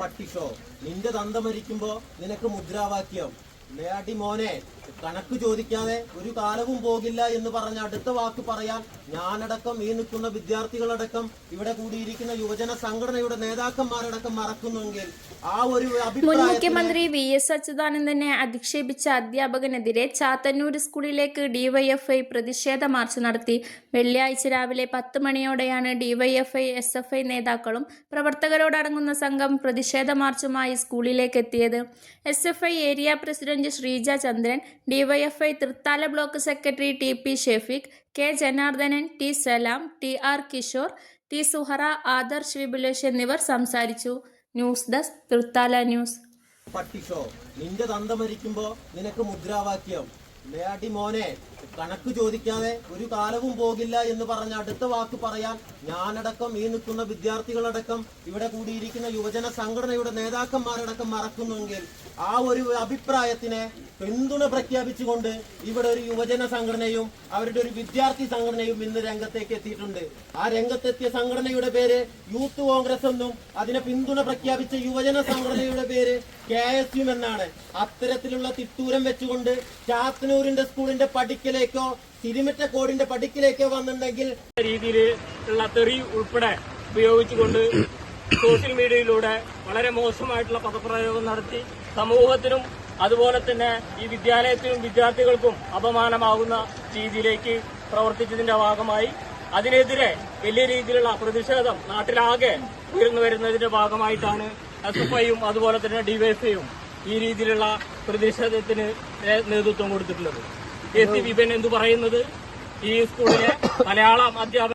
പട്ടിഷോ? നിന്റെ തന്ത മരിക്കുമ്പോ നിനക്ക് മുദ്രാവാക്യം. നേടി മോനെ കണക്ക് ചോദിക്കാതെ ഒരു കാലവും പോകില്ല എന്ന് പറഞ്ഞ അടുത്ത വാക്ക് പറയാൻ ഞാനടക്കം ഈ നിൽക്കുന്ന വിദ്യാർത്ഥികളടക്കം ഇവിടെ കൂടിയിരിക്കുന്ന യുവജന സംഘടനയുടെ നേതാക്കന്മാരടക്കം മറക്കുന്നുവെങ്കിൽ ആ ഒരു മുൻ മുഖ്യമന്ത്രി വി എസ് അച്യുതാനന്ദനെ അധിക്ഷേപിച്ച അധ്യാപകനെതിരെ ചാത്തന്നൂർ സ്കൂളിലേക്ക് ഡിവൈഎഫ്ഐ പ്രതിഷേധ മാർച്ച് നടത്തി. വെള്ളിയാഴ്ച രാവിലെ പത്ത് മണിയോടെയാണ് ഡിവൈഎഫ്ഐ എസ് എഫ് ഐ നേതാക്കളും പ്രവർത്തകരോടടങ്ങുന്ന സംഘം പ്രതിഷേധ മാർച്ചുമായി സ്കൂളിലേക്ക് എത്തിയത് S F I area president Sreeja Chandran DYFI Thrithala block secretary T P Shefeeq K Janardhanan T Salam T R Kishore T Suhara Adarsh Vipulesh എന്നിവർ സംസാരിച്ചു. News desk Thrithala news. പട്ടിഷോ നിന്റെ തന്ത മരിക്കുമ്പോ നിനക്ക് മുദ്രാവാക്യം. നേടി മോനെ കണക്ക് ചോദിക്കാതെ ഒരു കാലവും പോകില്ല എന്ന് പറഞ്ഞ അടുത്ത വാക്ക് പറയാൻ ഞാനടക്കം ഈ നിൽക്കുന്ന വിദ്യാർത്ഥികളടക്കം ഇവിടെ കൂടിയിരിക്കുന്ന യുവജന സംഘടനയുടെ നേതാക്കന്മാരടക്കം മറക്കുന്നുവെങ്കിൽ ആ ഒരു അഭിപ്രായത്തിനെ പിന്തുണ പ്രഖ്യാപിച്ചുകൊണ്ട് ഇവിടെ ഒരു യുവജന സംഘടനയും അവരുടെ ഒരു വിദ്യാർത്ഥി സംഘടനയും ഇന്ന് രംഗത്തേക്ക് എത്തിയിട്ടുണ്ട്. ആ രംഗത്തെത്തിയ സംഘടനയുടെ പേര് യൂത്ത് കോൺഗ്രസ് എന്നും അതിനെ പിന്തുണ പ്രഖ്യാപിച്ച യുവജന സംഘടനയുടെ പേര് കെ എസ് യു എന്നാണ് അത്തരത്തിലുള്ള തിട്ടൂരം വെച്ചുകൊണ്ട് ചാത്തനൂരിന്റെ സ്കൂളിന്റെ പടിക്കലേക്കോ തിരുമറ്റ കോടിന്റെ പടിക്കലേക്കോ വന്നിട്ടുണ്ടെങ്കിൽ രീതിയിൽ ഉള്ള തെറി ഉൾപ്പെടെ ഉപയോഗിച്ചുകൊണ്ട് സോഷ്യൽ മീഡിയയിലൂടെ വളരെ മോശമായിട്ടുള്ള പദപ്രയോഗം നടത്തി സമൂഹത്തിനും അതുപോലെ തന്നെ ഈ വിദ്യാലയത്തിനും വിദ്യാർത്ഥികൾക്കും അപമാനമാകുന്ന രീതിയിലേക്ക് പ്രവർത്തിച്ചതിന്റെ ഭാഗമായി. അതിനെതിരെ വലിയ രീതിയിലുള്ള പ്രതിഷേധം നാട്ടിലാകെ ഉയർന്നു വരുന്നതിന്റെ ഭാഗമായിട്ടാണ് എസ് എഫ് ഐയും അതുപോലെ തന്നെ ഡിവൈഎഫ്ഐയും ഈ രീതിയിലുള്ള പ്രതിഷേധത്തിന് നേതൃത്വം കൊടുത്തിട്ടുള്ളത്. എ സി വിപൻ എന്ന് പറയുന്നത്? ഈ സ്കൂളിലെ മലയാളം അധ്യാപക